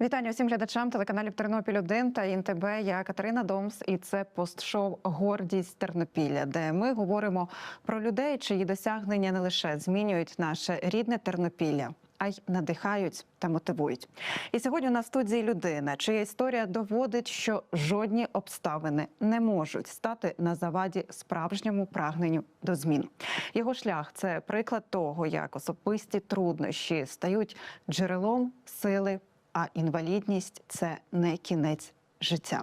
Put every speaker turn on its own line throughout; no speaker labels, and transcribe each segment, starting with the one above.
Вітання усім глядачам телеканалів Тернопіль 1 та ІНТБ. Я Катерина Домс, і це постшоу Гордість Тернопілля, де ми говоримо про людей, чиї досягнення не лише змінюють наше рідне Тернопілля, а й надихають та мотивують. І сьогодні в студії людина, чия історія доводить, що жодні обставини не можуть стати на заваді справжньому прагненню до змін. Його шлях це приклад того, як особисті труднощі стають джерелом сили а інвалідність це не кінець життя.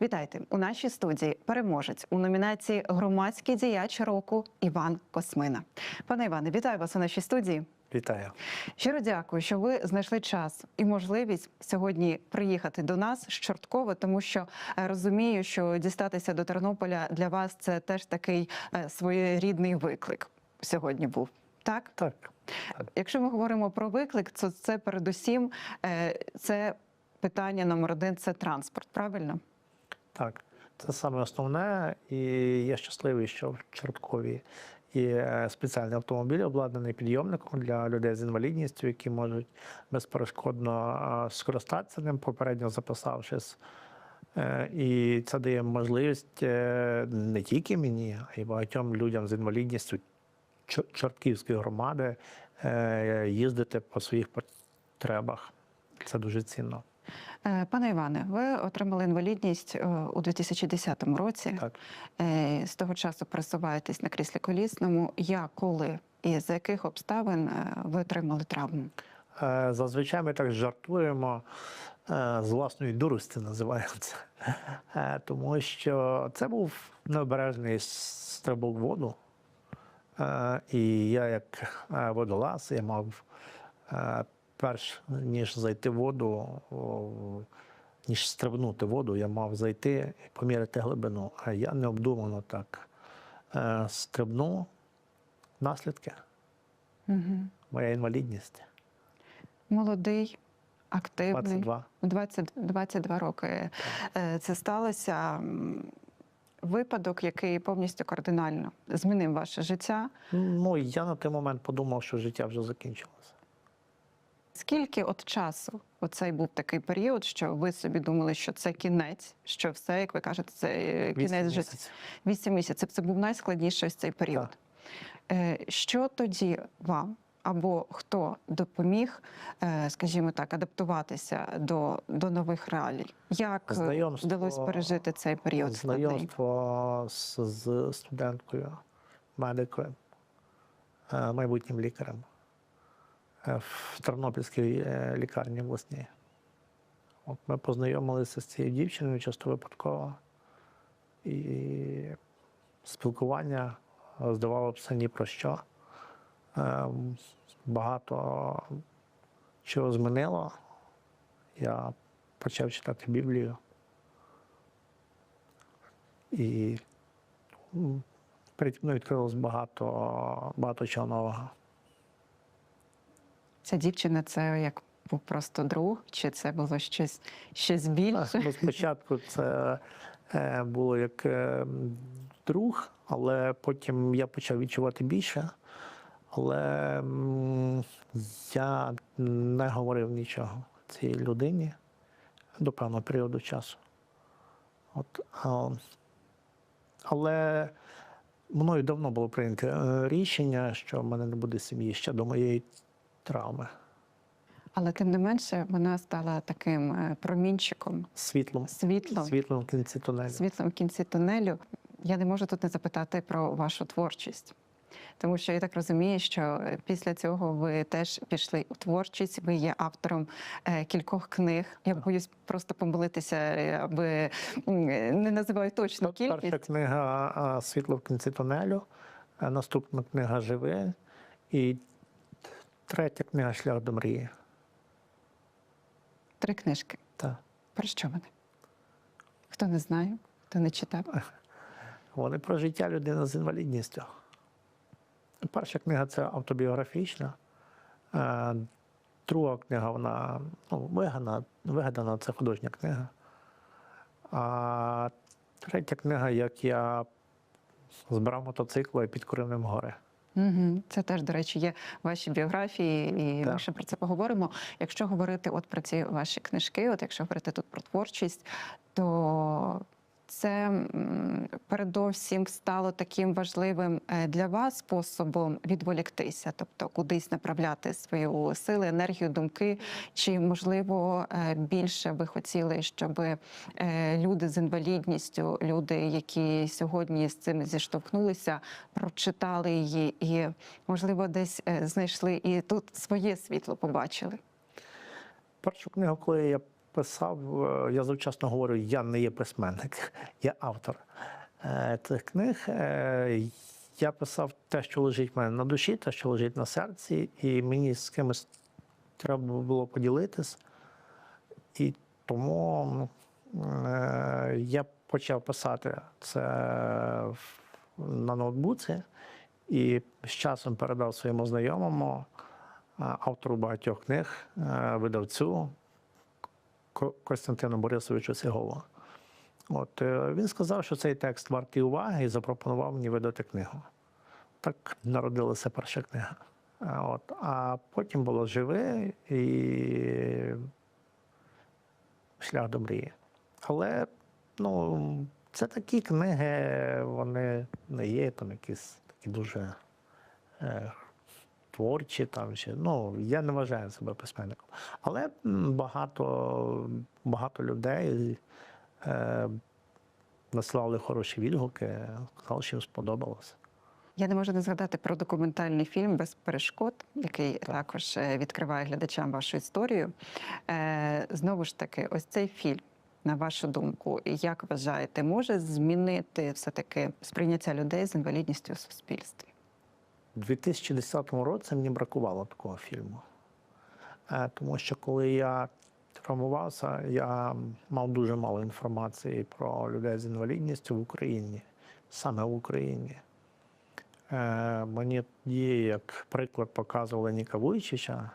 Вітайте у нашій студії. Переможець у номінації Громадський діяч року Іван Космина. Пане Іване, вітаю вас у нашій студії.
Вітаю.
Щиро дякую, що ви знайшли час і можливість сьогодні приїхати до нас з Чорткова, тому що е, розумію, що дістатися до Тернополя для вас це теж такий е, своєрідний виклик сьогодні був. Так,
Так.
Якщо ми говоримо про виклик, то це передусім е, це питання номер один це транспорт. Правильно?
Так. Це саме основне, і я щасливий, що в Чорткові є спеціальний автомобіль, обладнаний підйомником для людей з інвалідністю, які можуть безперешкодно е, скористатися ним, попередньо записавшись. Е, І це дає можливість е, не тільки мені, а й багатьом людям з інвалідністю Чортківської громади е, їздити по своїх потребах. Це дуже цінно.
Е, Пане Іване, ви отримали інвалідність е, у 2010 році.
Так.
З того часу пересуваєтесь на кріслі колісному. Я коли і за яких обставин ви отримали травму?
Зазвичай ми так жартуємо з власної дурості. Е, Тому що це був необережний стрибок воду. Е, І я, як е, водолаз, я мав е, перш ніж зайти в воду, ніж стрибнути воду, я мав зайти і поміряти глибину. А я необдумано так стрибнув. Наслідки
Угу.
моя інвалідність.
Молодий, активний.
22.
20, 22 роки. Е, Це сталося випадок, який повністю кардинально змінив ваше життя.
Ну, я на той момент подумав, що життя вже закінчилося.
Скільки от часу оцей був такий період, що ви собі думали, що це кінець, що все, як ви кажете, це е, кінець життя?
місяців.
Вісім місяців. Це був найскладніший ось цей період.
Так.
Е, Що тоді вам або хто допоміг, е, скажімо так, адаптуватися до, до нових реалій? Як
Знайомство-
вдалося пережити цей період?
Знайомство з, з студенткою, медикою, е, майбутнім лікарем е, в Тернопільській лікарні обласній. От ми познайомилися з цією дівчиною часто випадково. І спілкування здавалося ні про що. Е, Багато чого змінило. Я почав читати Біблію. І переді мною відкрилось багато, багато чого нового.
Ця дівчина це як був просто друг, чи це було щось, щось більше?
Ну, Спочатку це е, було як е, друг, але потім я почав відчувати більше. Але я не говорив нічого цій людині до певного періоду часу. От, а, але мною давно було прийнято е, рішення, що в мене не буде сім'ї ще до моєї травми.
Але тим не менше вона стала таким е, промінчиком,
Світлом,
світлом,
світлом в кінці тунелю.
світлом в кінці тунелю. Я не можу тут не запитати про вашу творчість. Тому що я так розумію, що е, після цього ви теж пішли у творчість. Ви є автором е, кількох книг. Я боюсь просто помилитися, е, аби не називаю точну
От перша книга Світло в кінці тунелю, наступна книга Живе і третя книга Шлях до мрії.
Три книжки.
Та.
Про що вони? Хто не знає, хто не читав.
Вони про життя людини з інвалідністю. Перша книга це автобіографічна. Е, Друга книга, вона ну, вигадана, вигадана, це художня книга. А третя книга, як я збирав мотоцикл і підкорив ним гори.
Угу. Це теж, до речі, є в вашій біографії, і
Так.
ми ще про це поговоримо. Якщо говорити от про ці ваші книжки, от якщо говорити тут про творчість, то це передовсім стало таким важливим е, для вас способом відволіктися, тобто кудись направляти свою сили, енергію, думки. Чи можливо е, більше ви хотіли, щоб е, люди з інвалідністю, люди, які сьогодні з цим зіштовхнулися, прочитали її і, можливо, десь знайшли і тут своє світло побачили?
Першу книгу, коли я писав, е, я завчасно говорю, я не є письменник, я автор е, цих книг. Е, Я писав те, що лежить в мене на душі, те, що лежить на серці, і мені з кимось треба було поділитись. І тому я почав писати це на ноутбуці і з часом передав своєму знайомому, автору багатьох книг, видавцю Ко- Костянтину Борисовичу Сігову. От е, він сказав, що цей текст вартий уваги і запропонував мені видати книгу. Так народилася перша книга. Е, От. А потім було живе і шлях до мрії. Але ну, це такі книги, вони не є там якісь такі дуже е, творчі. Там, чи, ну, я не вважаю себе письменником. Але багато, багато людей е, наслали хороші відгуки, сказали, що їм сподобалося.
Я не можу не згадати про документальний фільм без перешкод, який також е, відкриває глядачам вашу історію. Е, Знову ж таки, ось цей фільм, на вашу думку, як вважаєте, може змінити все-таки сприйняття людей з інвалідністю у суспільстві?
У 2010 році мені бракувало такого фільму. Е, Тому що коли я травмувався, я мав дуже мало інформації про людей з інвалідністю в Україні, саме в Україні. Е, Мені тоді, як приклад, показували Ніка Вуйчича,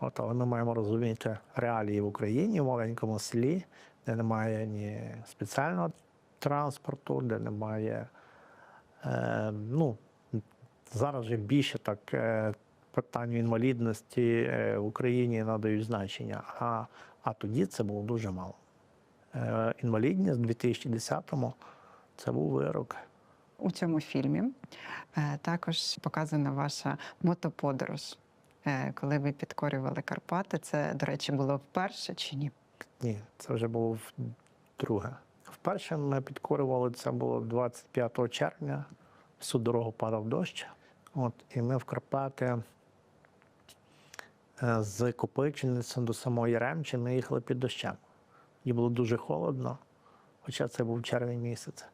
От, але ми маємо розуміти реалії в Україні, в маленькому селі, де немає ні спеціального транспорту, де немає. Е, ну, зараз вже більше так е, питанню інвалідності е, в Україні надають значення, а, а тоді це було дуже мало. Е, інвалідність в 2010-му це був вирок.
У цьому фільмі також показана ваша мотоподорож, коли ви підкорювали Карпати. Це, до речі, було вперше чи ні?
Ні, це вже було вдруге. Вперше ми підкорювали це було 25 червня. Всю дорогу падав дощ. От, і ми в Карпати е, з Копичиниці до самої Ремчі ми їхали під дощем. І було дуже холодно, хоча це був червень місяць.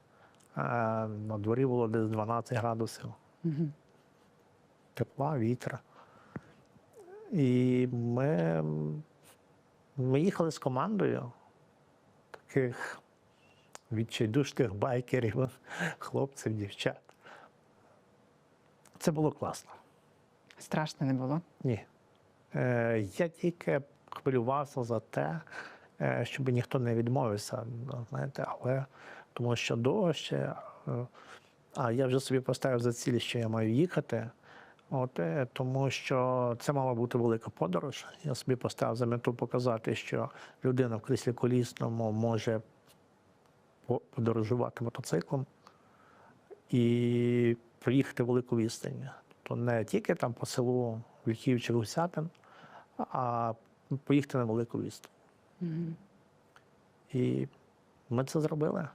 Е, На дворі було десь 12 градусів
Угу.
тепла, вітра. І ми, ми їхали з командою таких відчайдушних байкерів, хлопців, дівчат. Це було класно.
Страшно не було.
Ні. Е, я тільки хвилювався за те, е, щоб ніхто не відмовився. ну, Знаєте, але тому що дощ, е, а я вже собі поставив за ціль, що я маю їхати. От, е, тому що це мала бути велика подорож. Я собі поставив за мету показати, що людина в кріслі колісному може подорожувати мотоциклом і проїхати велику відстань. То не тільки там по селу Вільхів чи Гусятин, а поїхати на велику відстань.
Угу.
І ми це зробили.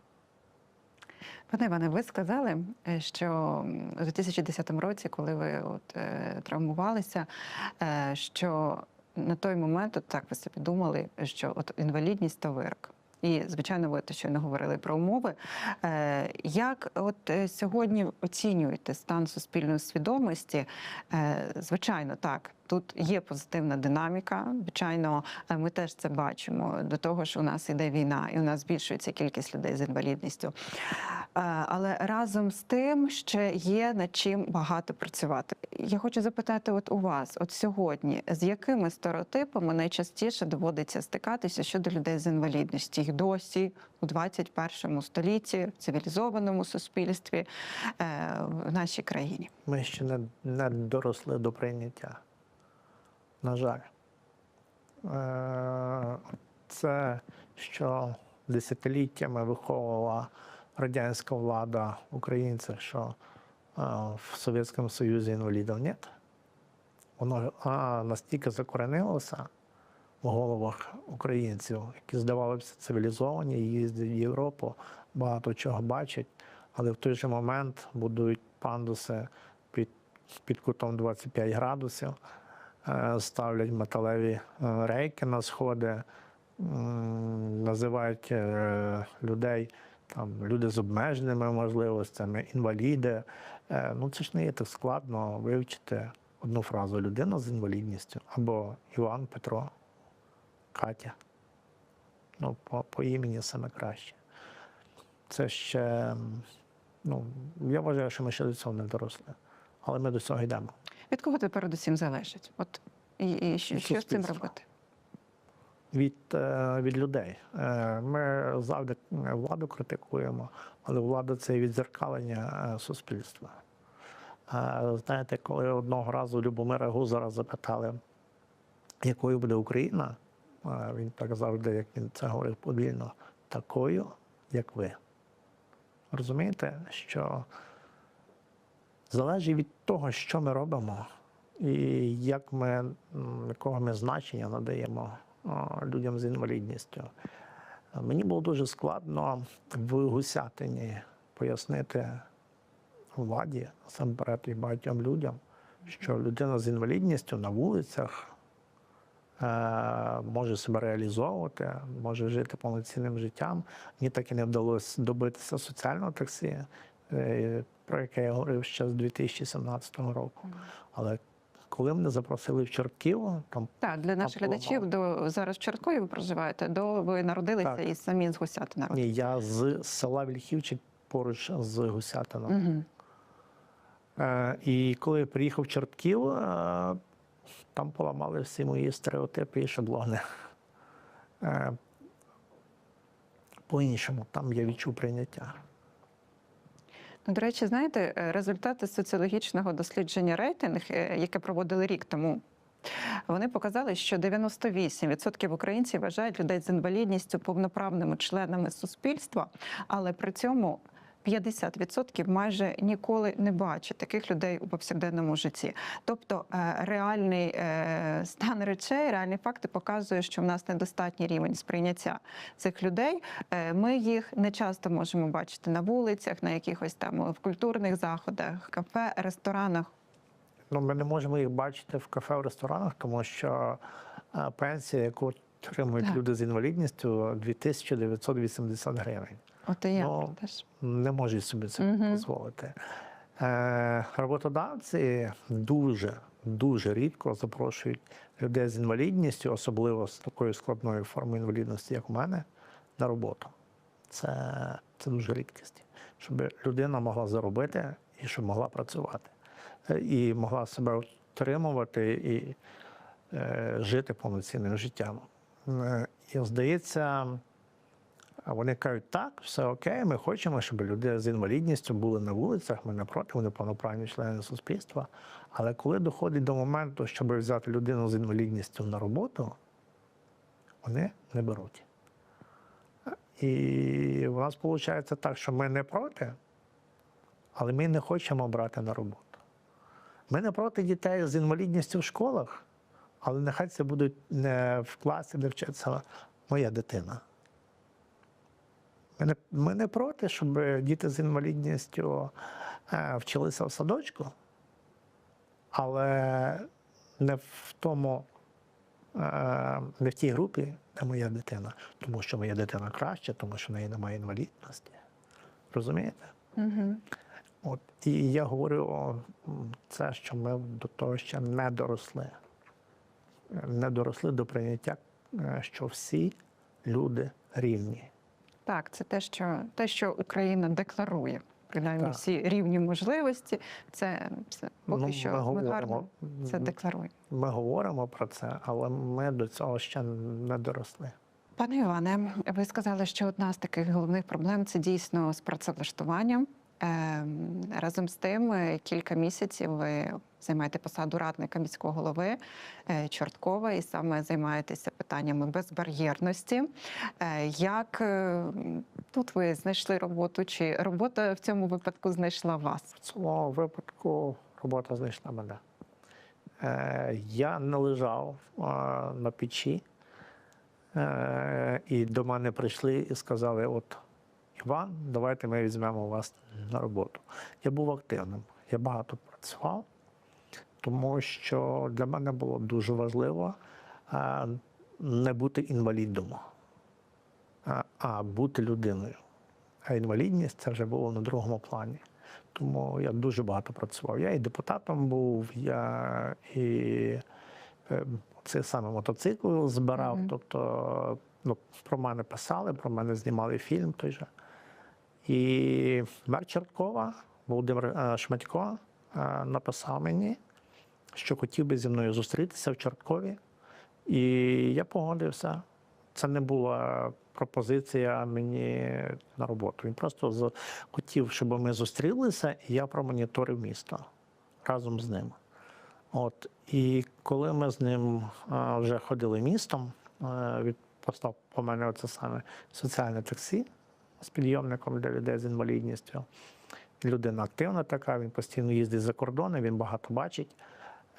Пане Іване, ви сказали, е, що у 2010 році, коли ви от, е, травмувалися, е, що на той момент, от так ви собі думали, що от інвалідність то вирок. І, звичайно, ви те, що не говорили про умови. Е, Як от е, сьогодні оцінюєте стан суспільної свідомості? Е, Звичайно, так, Тут є позитивна динаміка. Звичайно, е, ми теж це бачимо до того, що у нас іде війна, і у нас збільшується кількість людей з інвалідністю. Е, Але разом з тим ще є над чим багато працювати. Я хочу запитати, от у вас, от сьогодні, з якими стереотипами найчастіше доводиться стикатися щодо людей з інвалідністю? Їх досі у 21 столітті, в цивілізованому суспільстві е, в нашій країні.
Ми ще не, не доросли до прийняття. На жаль. Е, Це, що десятиліттями виховувала радянська влада українців, що е, в Совєтському Союзі інвалідів нет. Воно настільки закоренилося в головах українців, які здавалися цивілізовані, їздять в Європу, багато чого бачать, але в той же момент будують пандуси під, під кутом 25 градусів, ставлять металеві е, рейки на сходи, називають е, людей там, люди з обмеженими можливостями, інваліди. Е, Ну це ж не є так складно вивчити одну фразу людина з інвалідністю або Іван, Петро, Катя. Ну, по, по імені саме краще. Це ще, ну, я вважаю, що ми ще до цього не доросли. Але ми до цього йдемо.
Від кого це передусім залежить? От і, і що, що з цим робити?
від, е, від людей. Е, Ми завжди владу критикуємо, але влада це відзеркалення е, суспільства. Е, Знаєте, коли одного разу Любомира Гузара запитали, якою буде Україна, е, він так завжди, як він це говорив повільно, такою, як ви. Розумієте, що залежить від того, що ми робимо, і як ми, якого ми значення надаємо людям з інвалідністю. Мені було дуже складно в Гусятині пояснити владі, насамперед і багатьом людям, що людина з інвалідністю на вулицях е, може себе реалізовувати, може жити повноцінним життям. Мені так і не вдалося добитися соціального таксі, про яке я говорив ще з 2017 року. Але коли мене запросили в Чортків, там
Так, для наших глядачів до зараз в Чорткові ви проживаєте, до ви народилися
Так.
і самі з Гусятина.
ні, я з села Вільхівчик поруч з Гусятином.
Угу.
Е, і коли я приїхав в Чортків, е, там поламали всі мої стереотипи і шаблони. Е, по-іншому, там я відчув прийняття.
Ну, до речі, знаєте, е, результати соціологічного дослідження рейтинг, е, яке проводили рік тому. Вони показали, що 98% українців вважають людей з інвалідністю повноправними членами суспільства, але при цьому 50% майже ніколи не бачать таких людей у повсякденному житті. Тобто е, реальний е, стан речей, реальні факти показують, що в нас недостатній рівень сприйняття цих людей. Е, Ми їх не часто можемо бачити на вулицях, на якихось там в культурних заходах, кафе, ресторанах.
Ну, ми не можемо їх бачити в кафе, в ресторанах, тому що пенсія, яку отримують
Так.
люди з інвалідністю, 2980 гривень.
От і я
Ну,
теж.
не можуть собі це
Мгм.
дозволити. Е, роботодавці дуже, дуже рідко запрошують людей з інвалідністю, особливо з такою складною формою інвалідності, як у мене, на роботу. Це, це дуже рідкість, щоб людина могла заробити і щоб могла працювати. Е, І могла себе утримувати і е, жити повноцінним життям. Е, І здається, а вони кажуть, так, все окей, ми хочемо, щоб люди з інвалідністю були на вулицях, ми не проти, вони повноправні члени суспільства. Але коли доходить до моменту, щоб взяти людину з інвалідністю на роботу, вони не беруть. І у нас виходить так, що ми не проти, але ми не хочемо брати на роботу. Ми не проти дітей з інвалідністю в школах, але нехай це будуть не в класі, де вчиться моя дитина. Ми не, ми не проти, щоб діти з інвалідністю е, вчилися в садочку, але не в тому, е, не в тій групі, де моя дитина, тому що моя дитина краще, тому що в неї немає інвалідності. Розумієте?
Угу.
От, і я говорю о, це, що ми до того ще не доросли. не доросли до прийняття, е, що всі люди рівні.
Так, це те, що те, що Україна декларує. Принаймні
Так.
всі рівні можливості. Це, це поки
Ну,
що
ми
ми,
говоримо,
гарно це декларуємо.
ми говоримо про це, але ми до цього ще не доросли.
Пане Іване, ви сказали, що одна з таких головних проблем це дійсно з працевлаштуванням. Ем, Разом з тим, е, кілька місяців ви займаєте посаду радника міського голови е, Чорткова і саме займаєтеся питаннями безбар'єрності. Е, Як тут ви знайшли роботу? Чи робота в цьому випадку знайшла вас?
В цьому випадку робота знайшла мене. Я не лежав на печі, і до мене прийшли і сказали: от Іван, давайте ми візьмемо вас на роботу. Я був активним, я багато працював, тому що для мене було дуже важливо е, не бути інвалідом, а, а бути людиною. А інвалідність це вже було на другому плані. Тому я дуже багато працював. Я і депутатом був, я і е, цей саме мотоцикл збирав.
Мгм.
Тобто ну, про мене писали, про мене знімали фільм той же. І мер Черткова Володимир е, Шматько е, написав мені, що хотів би зі мною зустрітися в Чорткові. І я погодився. Це не була пропозиція мені на роботу. Він просто хотів, щоб ми зустрілися, і я промоніторив місто разом з ним. От. І коли ми з ним вже ходили містом, він постав по мене оце саме соціальне таксі з підйомником для людей з інвалідністю. Людина активна така, він постійно їздить за кордони, він багато бачить.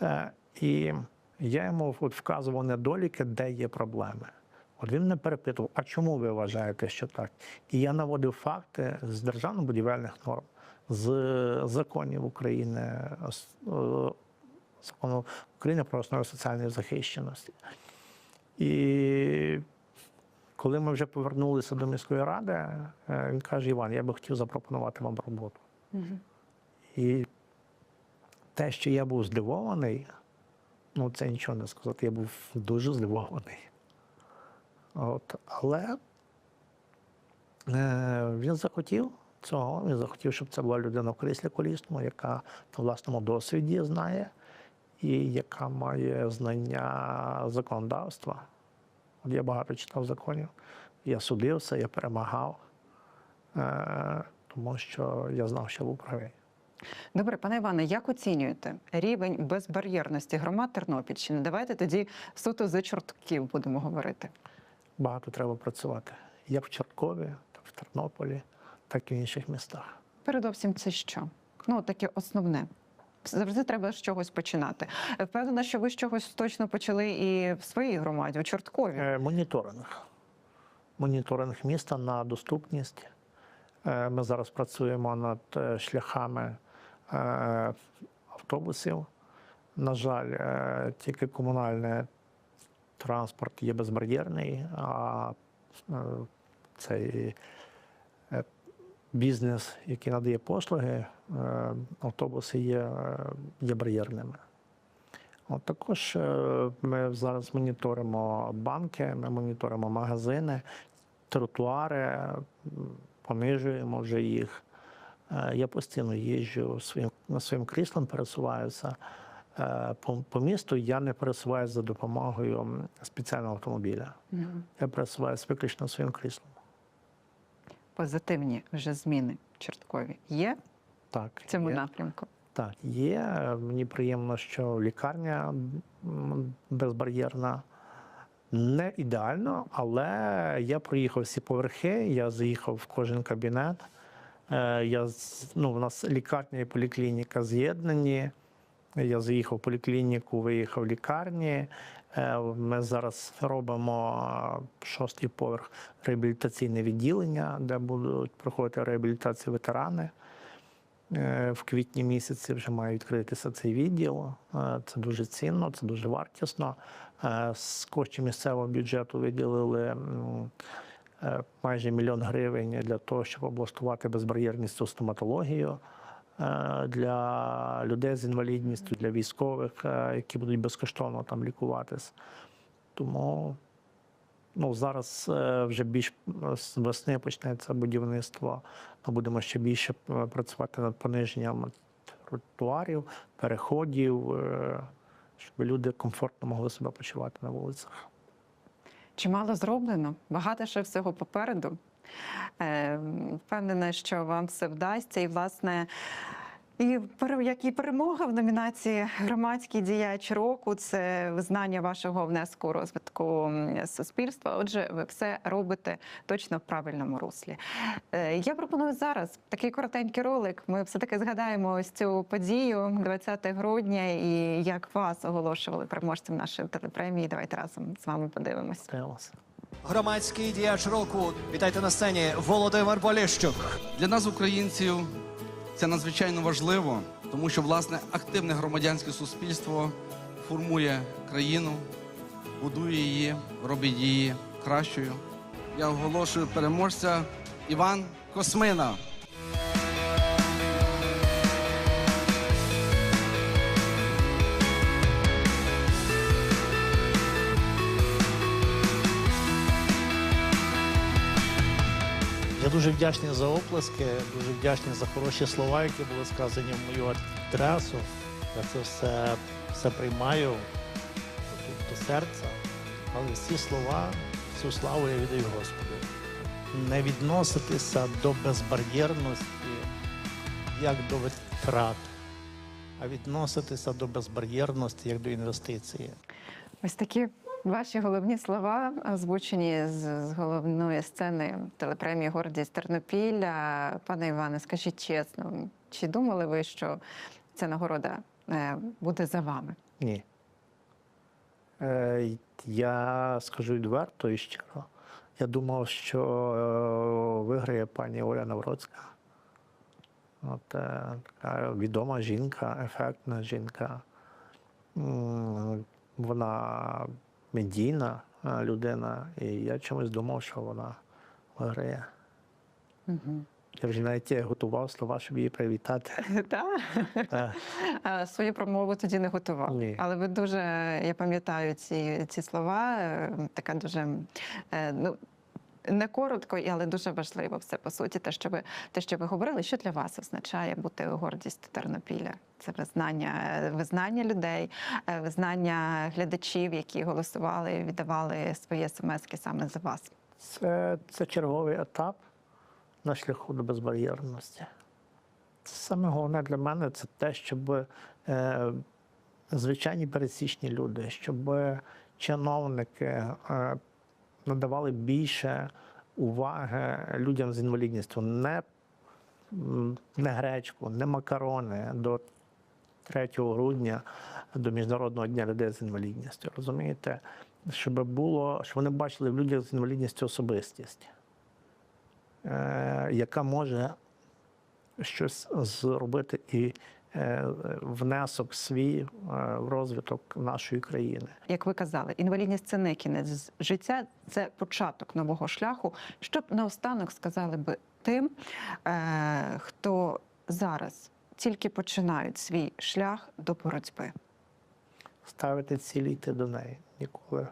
Е, І я йому от вказував недоліки, де є проблеми. От він мене перепитував, а чому ви вважаєте, що так? І я наводив факти з державно-будівельних норм, з законів України, е, закону України про основи соціальної захищеності. І коли ми вже повернулися до міської ради, е, він каже: Іван, я би хотів запропонувати вам роботу.
Мгм.
І те, що я був здивований, ну це нічого не сказати, я був дуже здивований. От, але е, він захотів цього, він захотів, щоб це була людина в кріслі колісному, яка на власному досвіді знає і яка має знання законодавства. От я багато читав законів, я судився, я перемагав, е, тому що я знав, що був правий.
Добре, пане Іване, як оцінюєте рівень безбар'єрності громад Тернопільщини? Давайте тоді суто за чортків будемо говорити.
багато треба працювати. Як в Чорткові, так в Тернополі, так і в інших містах.
Передовсім це що? Ну, таке основне. Завжди треба з чогось починати. Впевнена, що ви з чогось точно почали і в своїй громаді, у Чорткові.
Е, Моніторинг. Моніторинг міста на доступність. Е, Ми зараз працюємо над е, шляхами автобусів. На жаль, тільки комунальний транспорт є безбар'єрний, а цей бізнес, який надає послуги, е, автобуси є, є бар'єрними. От також е, ми зараз моніторимо банки, ми моніторимо магазини, тротуари, понижуємо вже їх. Е, Я постійно їжджу своїм, своїм кріслом, пересуваюся. По, по місту я не пересуваюся за допомогою спеціального автомобіля.
Мгм.
Я пересуваюся виключно своїм кріслом.
Позитивні вже зміни в Чорткові є
Так,
в цьому
є.
напрямку.
Так, є. Мені приємно, що лікарня безбар'єрна. Не ідеально, але я проїхав всі поверхи, я заїхав в кожен кабінет. Е, Я, ну, у нас лікарня і поліклініка з'єднані. Я заїхав в поліклініку, виїхав в лікарні. Е, Ми зараз робимо е, шостий поверх реабілітаційне відділення, де будуть проходити реабілітацію ветерани. Е, В квітні місяці вже має відкритися цей відділ. Це дуже цінно, це дуже вартісно. З коштів місцевого бюджету виділили майже мільйон гривень для того, щоб облаштувати безбар'єрність у стоматологію. Е, для людей з інвалідністю, для військових, е, які будуть безкоштовно там лікуватись. Тому ну, зараз е, вже більш з весни почнеться будівництво. Ми будемо ще більше працювати над пониженням тротуарів, переходів, щоб люди комфортно могли себе почувати на вулицях.
Чимало зроблено, багато ще всього попереду. Е, Впевнена, що вам все вдасться. І, власне, і як і перемога в номінації Громадський діяч року це визнання вашого внеску розвитку суспільства. Отже, ви все робите точно в правильному руслі. Е, Я пропоную зараз такий коротенький ролик. Ми все таки згадаємо ось цю подію 20 грудня і як вас оголошували переможцем нашої телепремії. Давайте разом з вами подивимось.
Громадський діяч року. Вітайте на сцені Володимир Боліщук.
Для нас, українців, це надзвичайно важливо, тому що власне активне громадянське суспільство формує країну, будує її, робить її кращою. Я оголошую переможця Іван Космина.
Я дуже вдячний за оплески, дуже вдячний за хороші слова, які були сказані в мою адресу. Я це все, все приймаю до серця. Але всі слова, всю славу я віддаю Господу. Не відноситися до безбар'єрності як до витрат, а відноситися до безбар'єрності як до інвестиції.
Ось такі ваші головні слова, озвучені з, головної сцени телепремії Гордість Тернопілля. Пане Іване, скажіть чесно, чи думали ви, що ця нагорода е, буде за вами?
Ні. Е, Я скажу відверто і щиро. Я думав, що е, виграє пані Оля Навроцька. От, е, така відома жінка, ефектна жінка. Вона медійна е, людина, і я чомусь думав, що вона виграє.
Угу.
Я вже навіть готував слова, щоб її привітати.
Так?
Е,
Свою промову тоді не готував.
Ні.
Але ви дуже, я пам'ятаю ці, ці слова, е, така дуже е, ну. Не коротко, але дуже важливо все по суті. Те, що ви те, що ви говорили, що для вас означає бути гордістю Тернопіля? Це визнання, е, визнання людей, е, визнання глядачів, які голосували, і віддавали свої смски саме за вас.
Це, це черговий етап на шляху до безбар'єрності. Саме головне для мене це те, щоб е, звичайні пересічні люди, щоб чиновники е, надавали більше уваги людям з інвалідністю. Не, не гречку, не макарони до 3 грудня, до Міжнародного дня людей з інвалідністю. Розумієте? Щоб було, щоб вони бачили в людях з інвалідністю особистість, е, яка може щось зробити і внесок свій е, в розвиток нашої країни.
Як ви казали, інвалідність це не кінець життя, це початок нового шляху. Що б наостанок сказали би тим, е, хто зараз тільки починають свій шлях до боротьби?
Ставити цілі йти до неї. Ніколи,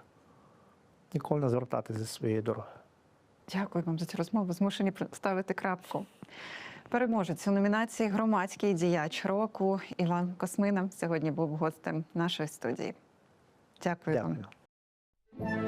ніколи не звертатися зі своєї дороги.
Дякую вам за цю розмову. Змушені ставити крапку. Переможець у номінації Громадський діяч року Іван Космина сьогодні був гостем нашої студії. Дякую вам.
Дякую.